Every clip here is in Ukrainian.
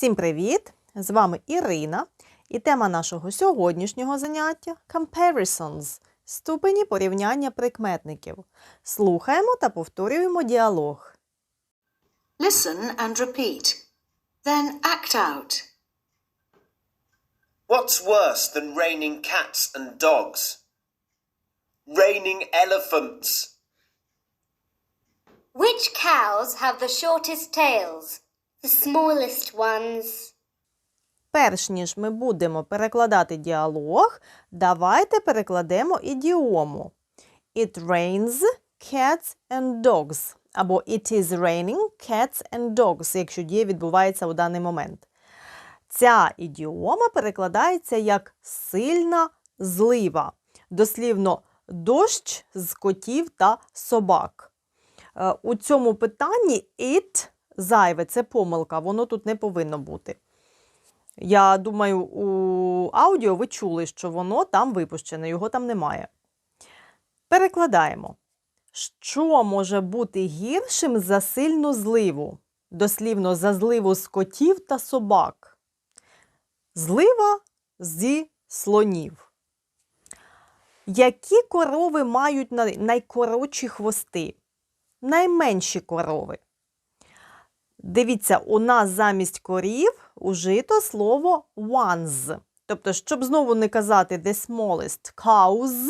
Всім привіт! З вами Ірина, і тема нашого сьогоднішнього заняття Comparisons – ступені порівняння прикметників. Слухаємо та повторюємо діалог. Listen and repeat. Then act out. What's worse than raining cats and dogs? Raining elephants. Which cows have the shortest tails? The smallest ones. Перш ніж ми будемо перекладати діалог, давайте перекладемо ідіому. It rains cats and dogs. Або It is raining cats and dogs, якщо дія відбувається у даний момент. Ця ідіома перекладається як сильна злива. Дослівно дощ з котів та собак. Е, У цьому питанні it зайве, це помилка, воно тут не повинно бути. Я думаю, у аудіо ви чули, що воно там випущене, його там немає. Перекладаємо. Що може бути гіршим за сильну зливу? Дослівно за зливу з котів та собак. Злива зі слонів. Які корови мають найкоротші хвости? Найменші корови. Дивіться, у нас замість корів ужито слово ones. Тобто, щоб знову не казати the smallest cows,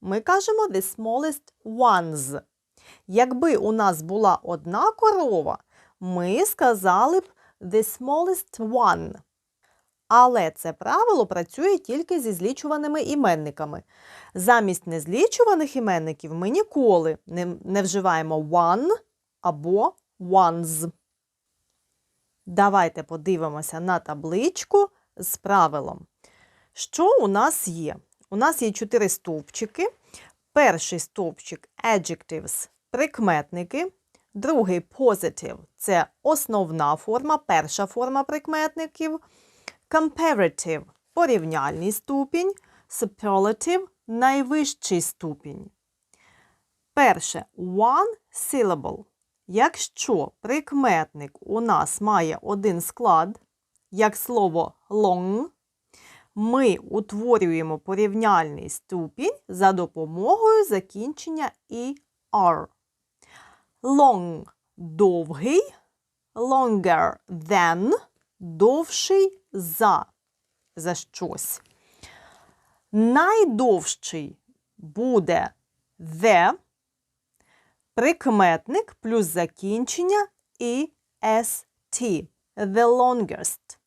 ми кажемо the smallest ones. Якби у нас була одна корова, ми сказали б the smallest one. Але це правило працює тільки зі злічуваними іменниками. Замість незлічуваних іменників ми ніколи не, не вживаємо one або ones. Давайте подивимося на табличку з правилом. Що у нас є? У нас є чотири стовпчики. Перший стовпчик adjectives – прикметники. Другий positive – це основна форма, перша форма прикметників. Comparative – порівняльний ступінь. Superlative – найвищий ступінь. Перше one syllable. Якщо прикметник у нас має один склад, як слово long, ми утворюємо порівняльний ступінь за допомогою закінчення er. Long – довгий, longer than – довший за, за щось. Найдовший буде the, прикметник плюс закінчення і st – the longest.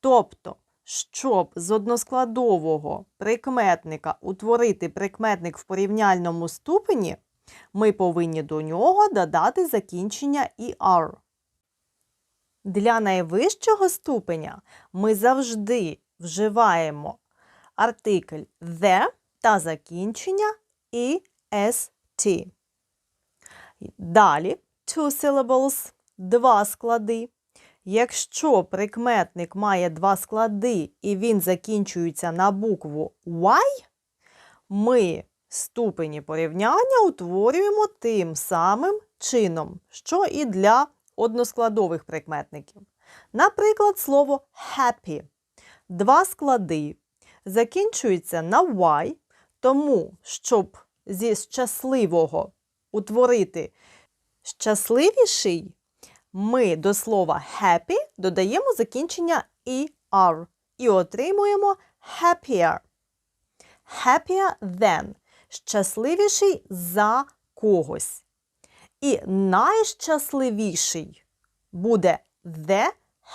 Тобто, щоб з односкладового прикметника утворити прикметник в порівняльному ступені, ми повинні до нього додати закінчення er. Для найвищого ступеня ми завжди вживаємо артикль the та закінчення est. Далі two syllables – два склади. Якщо прикметник має два склади і він закінчується на букву Y, ми ступені порівняння утворюємо тим самим чином, що і для односкладових прикметників. Наприклад, слово happy. Два склади закінчується на Y, тому, щоб зі щасливого утворити щасливіший, ми до слова happy додаємо закінчення er і отримуємо happier. Happier than щасливіший за когось. І найщасливіший буде the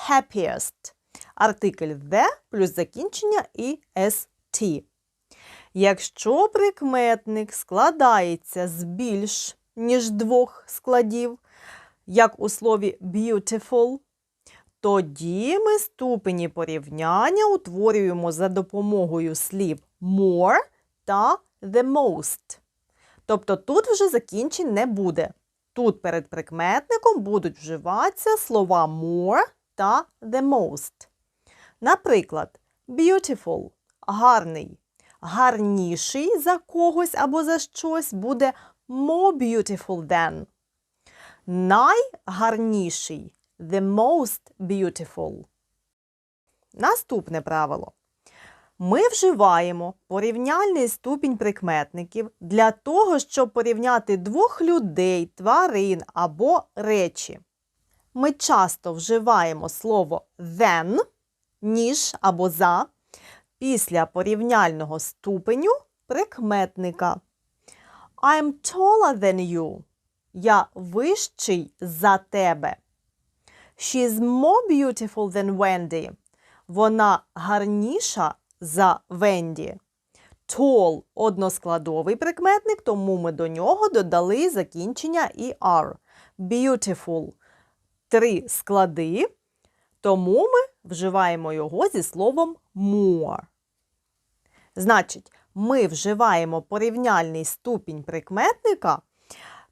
happiest. Артикль the плюс закінчення est. Якщо прикметник складається з більш ніж двох складів, як у слові beautiful, тоді ми ступені порівняння утворюємо за допомогою слів more та the most. Тобто тут вже закінчень не буде. Тут перед прикметником будуть вживатися слова more та the most. Наприклад, beautiful гарний. Гарніший за когось або за щось буде more beautiful than. Найгарніший the most beautiful. Наступне правило. Ми вживаємо порівняльний ступінь прикметників для того, щоб порівняти двох людей, тварин або речі. Ми часто вживаємо слово than, ніж або за після порівняльного ступеню прикметника. I'm taller than you. Я вищий за тебе. She's more beautiful than Wendy. Вона гарніша за Венді. Tall – односкладовий прикметник, тому ми до нього додали закінчення «er». Beautiful – три склади, тому ми вживаємо його зі словом more. Значить, ми вживаємо порівняльний ступінь прикметника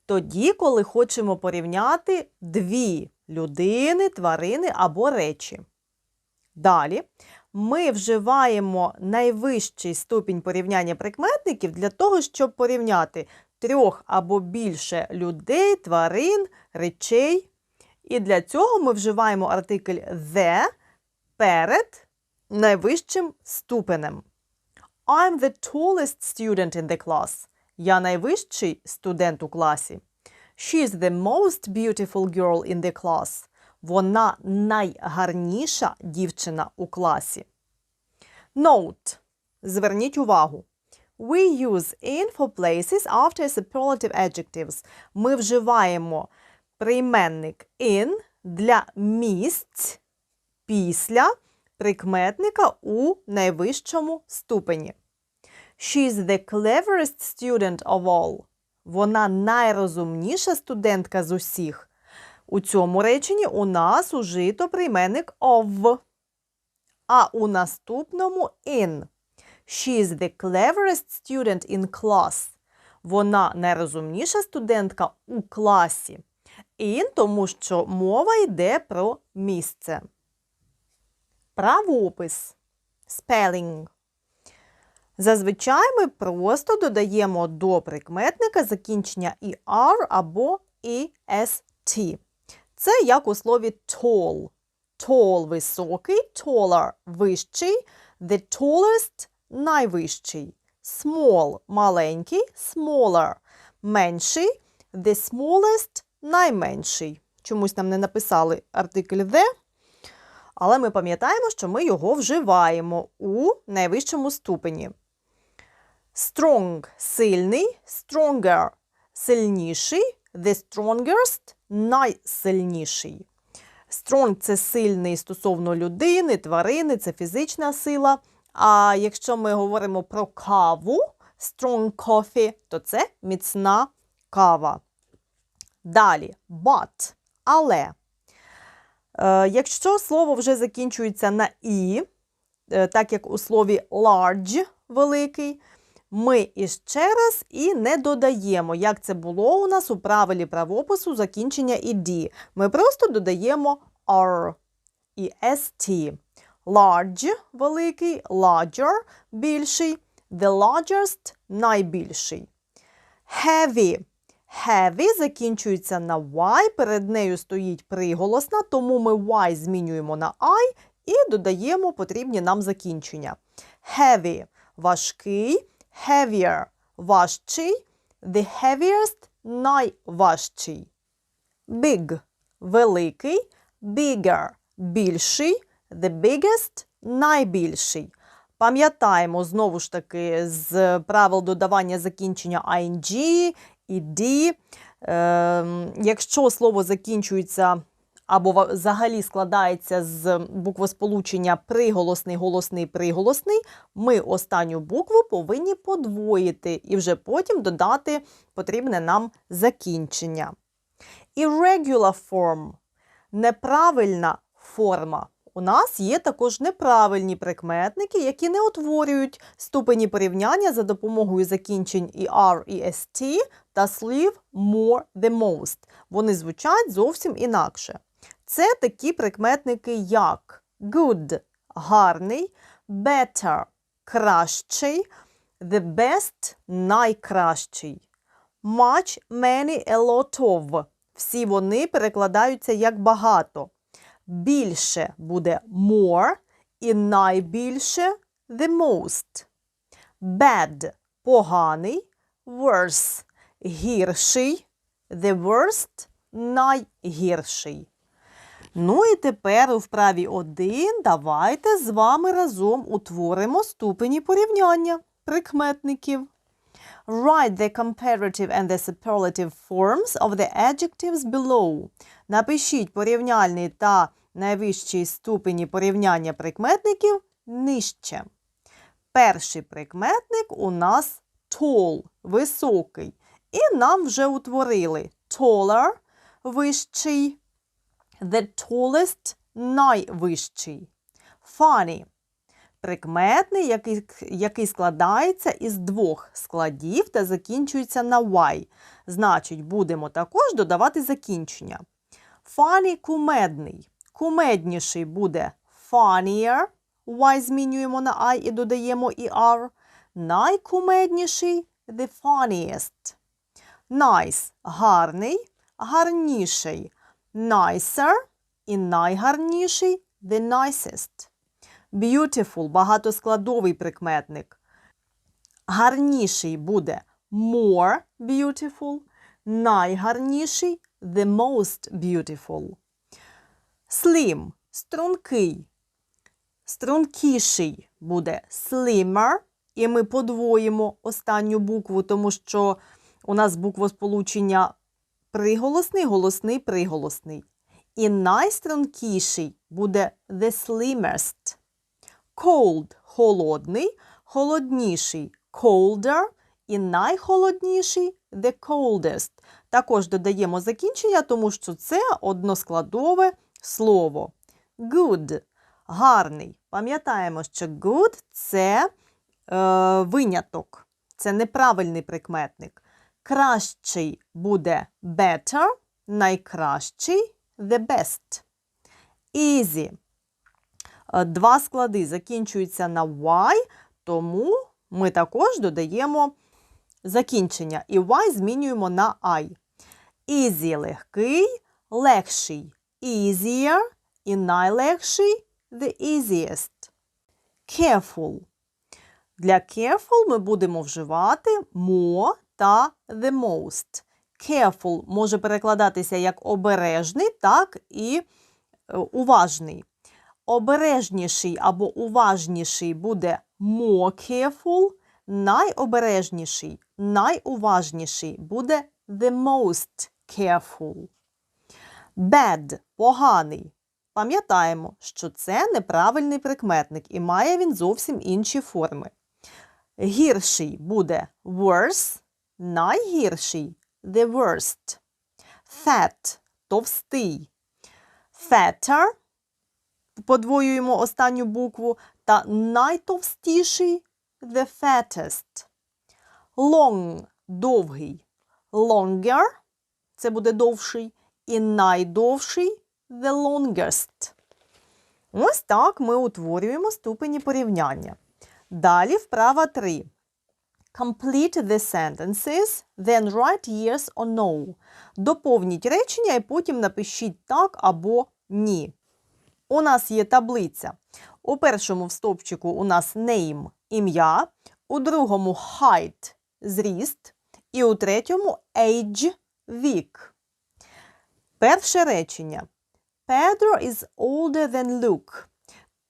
тоді, коли хочемо порівняти дві людини, тварини або речі. Далі ми вживаємо найвищий ступінь порівняння прикметників для того, щоб порівняти трьох або більше людей, тварин, речей. І для цього ми вживаємо артикль the перед найвищим ступенем. I'm the tallest student in the class. Я найвищий студент у класі. She's the most beautiful girl in the class. Вона найгарніша дівчина у класі. Note. Зверніть увагу. We use in for places after superlative adjectives. Ми вживаємо прийменник in для місць після прикметника у найвищому ступені. She's the cleverest student of all. Вона найрозумніша студентка з усіх. У цьому реченні у нас ужито прийменник of, а у наступному in. She is the cleverest student in class. Вона найрозумніша студентка у класі. In, тому що мова йде про місце. Правопис. Spelling. Зазвичай ми просто додаємо до прикметника закінчення «er» або «est». Це як у слові tall. Tall – високий, taller – вищий, the tallest – найвищий. Small – маленький, smaller – менший, the smallest – найменший. Чомусь нам не написали артикль the, але ми пам'ятаємо, що ми його вживаємо у найвищому ступені. Strong – сильний, stronger – сильніший, the strongest – найсильніший. Strong – це сильний стосовно людини, тварини, це фізична сила. А якщо ми говоримо про каву, strong coffee, то це міцна кава. Далі, but – але. Е, якщо слово вже закінчується на і, е, так як у слові large великий, ми іще раз і не додаємо, як це було у нас у правилі правопису закінчення ed. Ми просто додаємо r і st. Large великий, larger більший, the largest найбільший. Heavy. Heavy закінчується на y, перед нею стоїть приголосна, тому ми y змінюємо на I і додаємо потрібні нам закінчення. Heavy – важкий, heavier – важчий, the heaviest – найважчий. Big – великий, bigger – більший, the biggest – найбільший. Пам'ятаємо знову ж таки з правил додавання закінчення ing і d. Ем, якщо слово закінчується або взагалі складається з буквосполучення приголосний, голосний, приголосний, ми останню букву повинні подвоїти і вже потім додати потрібне нам закінчення. Irregular form – неправильна форма. У нас є також неправильні прикметники, які не утворюють ступені порівняння за допомогою закінчень «er» і «st» та слів more, the most. Вони звучать зовсім інакше. Це такі прикметники, як good – гарний, better – кращий, the best – найкращий. Much, many, a lot of. Всі вони перекладаються як багато. Більше буде more і найбільше the most. Bad – поганий, worse – гірший, the worst – найгірший. Ну і тепер у вправі 1 давайте з вами разом утворимо ступені порівняння прикметників. Write the comparative and the superlative forms of the adjectives below. Напишіть порівняльний та найвищий ступені порівняння прикметників нижче. Перший прикметник у нас tall – високий. І нам вже утворили taller – вищий, the tallest – найвищий. Funny – прикметний, який, який складається із двох складів та закінчується на y. Значить, будемо також додавати закінчення. Funny – кумедний. Кумедніший буде funnier. Y змінюємо на I і додаємо ER. Найкумедніший the funniest. Nice – гарний, гарніший. Nicer і найгарніший the nicest. Beautiful – багатоскладовий прикметник. Гарніший буде more beautiful, найгарніший the most beautiful. Slim – стрункий. Стрункіший буде slimmer, і ми подвоїмо останню букву, тому що у нас буквосполучення приголосний, голосний, приголосний. І найстрункіший буде the slimmest. Cold – холодний, холодніший colder і найхолодніший the coldest. Також додаємо закінчення, тому що це односкладове слово. Good – гарний. Пам'ятаємо, що good – це е, виняток, це неправильний прикметник. Кращий буде better, найкращий the best. Easy. Е, Два склади закінчуються на y, тому ми також додаємо закінчення і y змінюємо на I. Easy – легкий, легший easier і найлегший the easiest. Careful. Для careful ми будемо вживати more та the most. Careful може перекладатися як обережний, так і е, уважний. Обережніший або уважніший буде more careful, найобережніший, найуважніший буде the most careful. Bad – поганий. Пам'ятаємо, що це неправильний прикметник і має він зовсім інші форми. Гірший буде worse, найгірший the worst. Fat – товстий. Fatter – подвоюємо останню букву, та найтовстіший the fattest. Long – довгий. Longer – це буде довший. І найдовший the longest. Ось так ми утворюємо ступені порівняння. Далі вправа 3. Complete the sentences, then write yes or no. Доповніть речення і потім напишіть так або ні. У нас є таблиця. У першому в стовпчику у нас name – ім'я, у другому height – зріст, і у третьому age – вік. Перше речення. Pedro is older than Luke.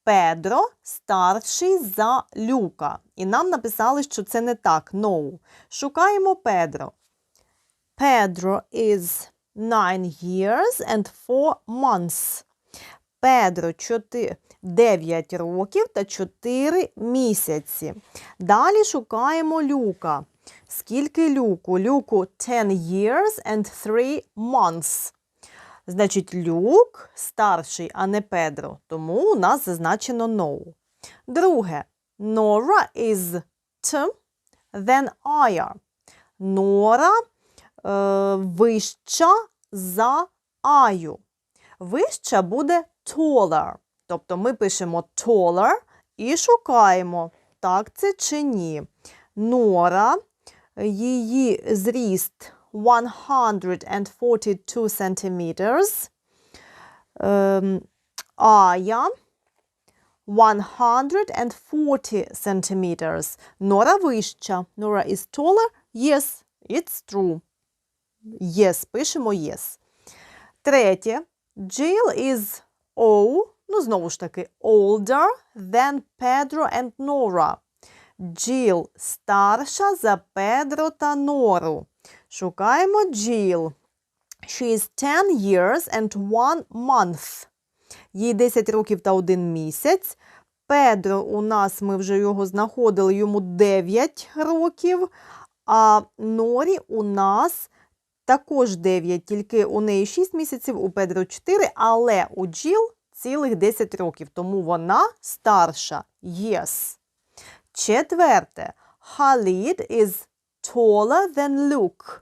Педро старший за Люка. І нам написали, що це не так. No. Шукаємо Педро. Pedro is 9 years and 4 months. Педро 9 років та 4 місяці. Далі шукаємо Люка. Скільки Люку? Люку 10 years and 3 months. Значить, Люк старший, а не Педро, тому у нас зазначено no. Друге. Nora is t than I. Нора е, вища за Аю. Вища буде taller. Тобто ми пишемо taller і шукаємо, так це чи ні. Нора, її зріст 142 centimeters. Ем, Ая 140 centimeters. Нора вища. Nora is taller. Yes, it's true. Yes, пишемо yes. Третє. Jill is O, ну знову ж таки, older than Pedro and Nora. Jill старша за Педро та Нору. Шукаємо Jill. She is 10 years and one month. Їй 10 років та 1 місяць. Педро у нас ми вже його знаходили, йому 9 років. А Норі у нас також 9, тільки у неї 6 місяців, у Педро 4, але у Джіл цілих 10 років, тому вона старша. Yes. Четверте. Халід is taller than Luke.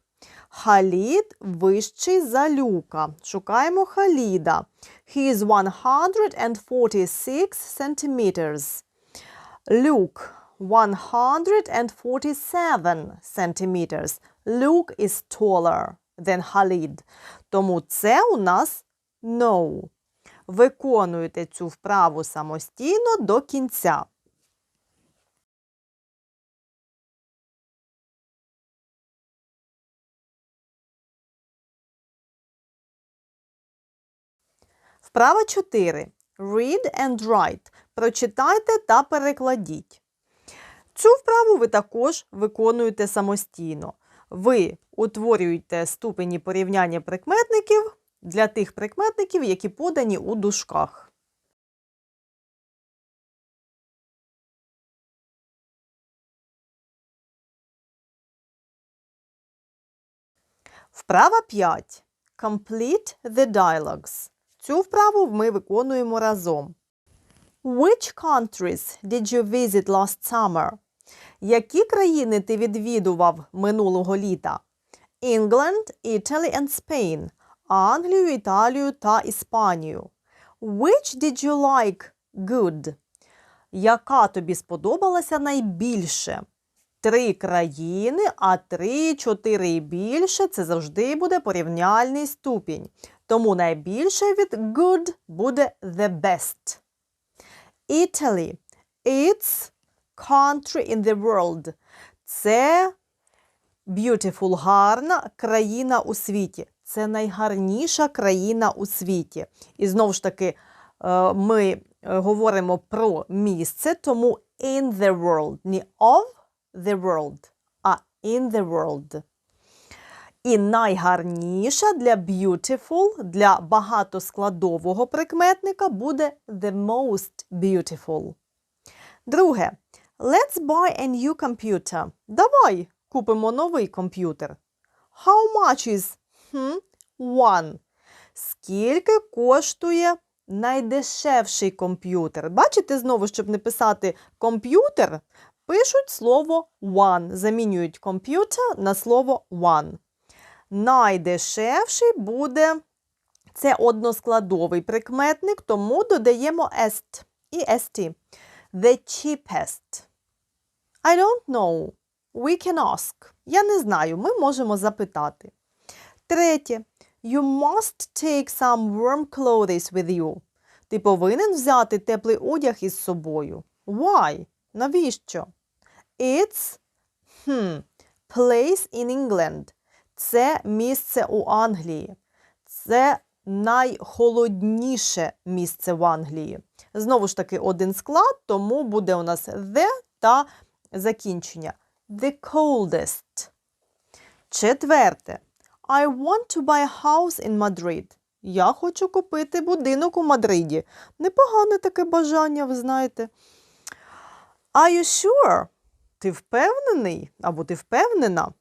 Халід вищий за Люка. Шукаємо Халіда. He is 146 centimeters. Luke 147 centimeters. Luke is taller than Khalid. Тому це у нас no. Виконуєте цю вправу самостійно до кінця. Вправа 4. Read and write. Прочитайте та перекладіть. Цю вправу ви також виконуєте самостійно. Ви утворюєте ступені порівняння прикметників для тих прикметників, які подані у дужках. Вправа 5. Complete the dialogues. Цю вправу ми виконуємо разом. Which countries did you visit last summer? Які країни ти відвідував минулого літа? England, Italy and Spain. Англію, Італію та Іспанію. Which did you like good? Яка тобі сподобалася найбільше? Три країни, а три, чотири і більше це завжди буде порівняльний ступінь. Тому найбільше від good буде the best. Italy. It's country in the world. Це beautiful, гарна країна у світі. Це найгарніша країна у світі. І знову ж таки, е, ми е, говоримо про місце, тому in the world. Не of the world, а in the world. І найгарніша для beautiful, для багатоскладового прикметника буде the most beautiful. Друге. Let's buy a new computer. Давай купимо новий комп'ютер. How much is hmm, one? Скільки коштує найдешевший комп'ютер? Бачите, знову, щоб не писати комп'ютер, пишуть слово one, замінюють комп'ютер на слово one. Найдешевший буде це односкладовий прикметник, тому додаємо est і st. The cheapest. I don't know. We can ask. Я не знаю, ми можемо запитати. Третє. You must take some warm clothes with you. Ти повинен взяти теплий одяг із собою. Why? Навіщо? It's hmm, place in England. Це місце у Англії. Це найхолодніше місце в Англії. Знову ж таки, один склад, тому буде у нас the та закінчення. The coldest. Четверте. I want to buy a house in Madrid. Я хочу купити будинок у Мадриді. Непогане таке бажання, ви знаєте. Are you sure? Ти впевнений? Або ти впевнена?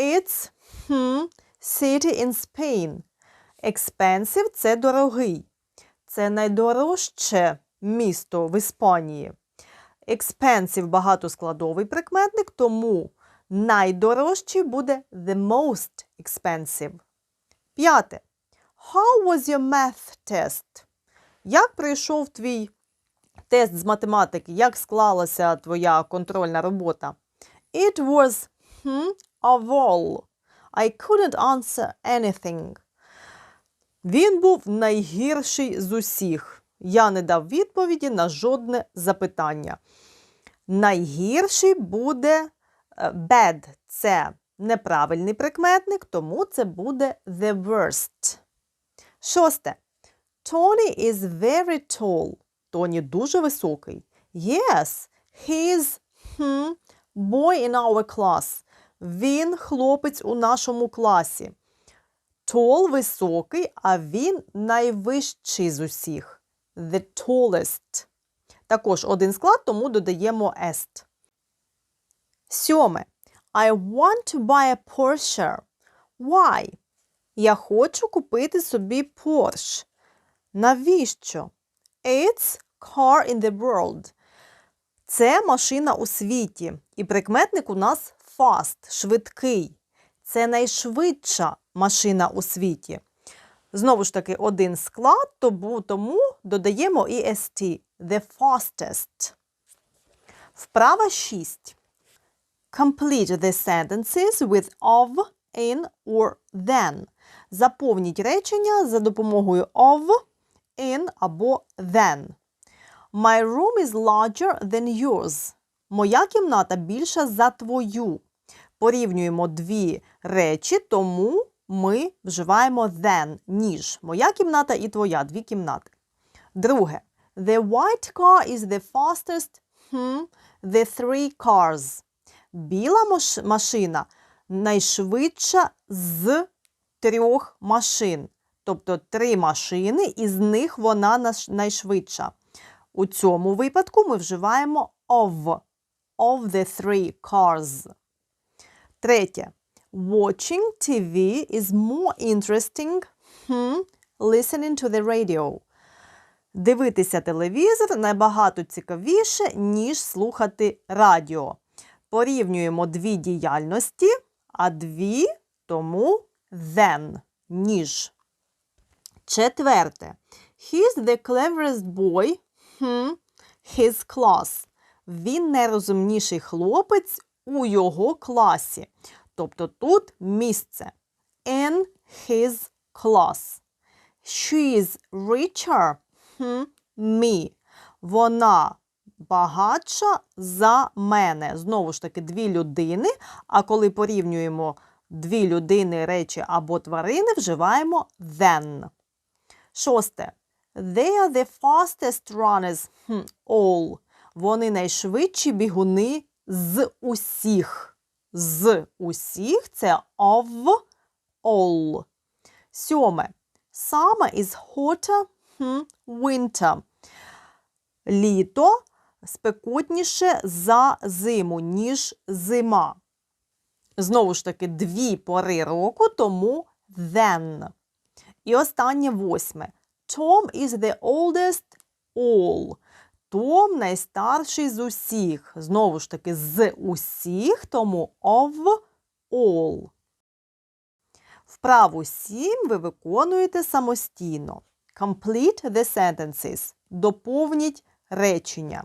It's hmm, city in Spain. Expensive – це дорогий. Це найдорожче місто в Іспанії. Expensive – багатоскладовий прикметник, тому найдорожчий буде the most expensive. П'яте. How was your math test? Як пройшов твій тест з математики? Як склалася твоя контрольна робота? It was hmm, of all. I couldn't answer anything. Він був найгірший з усіх. Я не дав відповіді на жодне запитання. Найгірший буде е, bad. Це неправильний прикметник, тому це буде the worst. Шосте. Tony is very tall. Тоні дуже високий. Yes, he's hmm, boy in our class. Він хлопець у нашому класі. Tall – високий, а він найвищий з усіх. The tallest. Також один склад, тому додаємо est. Сьоме. I want to buy a Porsche. Why? Я хочу купити собі Porsche. Навіщо? It's car in the world. Це машина у світі. І прикметник у нас fast, швидкий. Це найшвидша машина у світі. Знову ж таки, один склад, тому, додаємо і st. The fastest. Вправа 6. Complete the sentences with of, in or then. Заповніть речення за допомогою of, in або then. My room is larger than yours. Моя кімната більша за твою. Порівнюємо дві речі, тому ми вживаємо than, ніж. Моя кімната і твоя, дві кімнати. Друге. The white car is the fastest hmm, the three cars. Біла машина найшвидша з трьох машин. Тобто три машини, і з них вона найшвидша. У цьому випадку ми вживаємо of. Of the three cars. Третє. Watching TV is more interesting hmm, listening to the radio. Дивитися телевізор набагато цікавіше, ніж слухати радіо. Порівнюємо дві діяльності, а дві тому then, ніж. Четверте. He's the cleverest boy hmm, his class. Він найрозумніший хлопець у його класі. Тобто тут місце. In his class. She is richer hmm, me. Вона багатша за мене. Знову ж таки, дві людини. А коли порівнюємо дві людини, речі або тварини, вживаємо then. Шосте. They are the fastest runners all. Вони найшвидші бігуни з усіх. З усіх це of all. Сьоме. Summer is hotter hmm, winter. Літо спекотніше за зиму, ніж зима. Знову ж таки, дві пори року, тому then. І останнє восьме. Tom is the oldest all. Том найстарший з усіх. Знову ж таки, з усіх, тому of all. Вправу 7 ви виконуєте самостійно. Complete the sentences. Доповніть речення.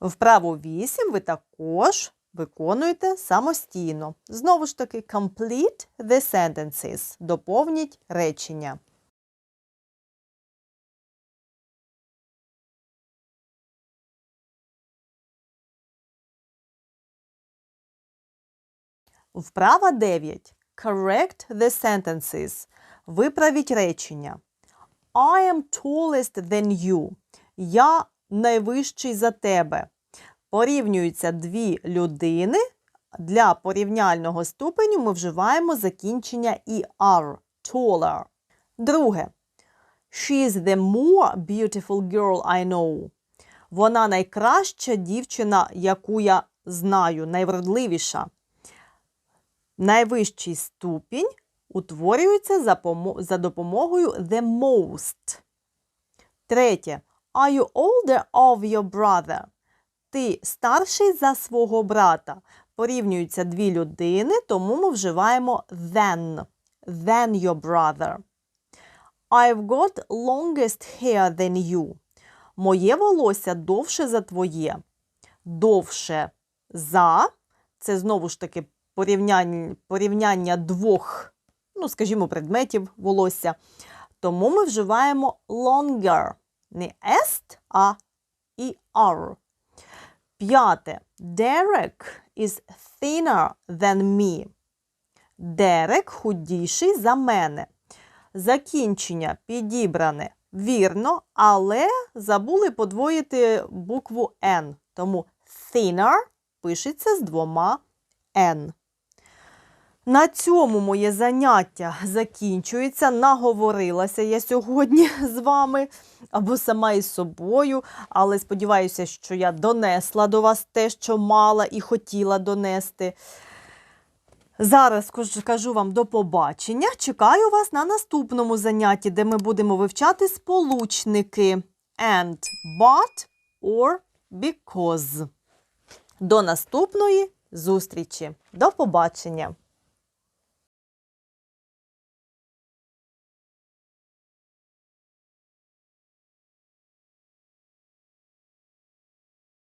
Вправу 8 ви також виконуєте самостійно. Знову ж таки, complete the sentences. Доповніть речення. Вправа 9. Correct the sentences. Виправіть речення. I am tallest than you. Я найвищий за тебе. Порівнюються дві людини. Для порівняльного ступеню ми вживаємо закінчення er. Taller. Друге. She is the more beautiful girl I know. Вона найкраща дівчина, яку я знаю, найвродливіша. Найвищий ступінь утворюється за, за допомогою the most. Третє. Are you older of your brother? Ти старший за свого брата. Порівнюються дві людини, тому ми вживаємо than. Than your brother. I've got longest hair than you. Моє волосся довше за твоє. Довше за. Це знову ж таки порівняння, порівняння двох, ну, скажімо, предметів волосся. Тому ми вживаємо longer. Не est, а er. П'яте. Derek is thinner than me. Дерек худіший за мене. Закінчення підібране вірно, але забули подвоїти букву N. Тому thinner пишеться з двома N. На цьому моє заняття закінчується. Наговорилася я сьогодні з вами або сама із собою, але сподіваюся, що я донесла до вас те, що мала і хотіла донести. Зараз кажу вам до побачення. Чекаю вас на наступному занятті, де ми будемо вивчати сполучники and, but or because. До наступної зустрічі. До побачення!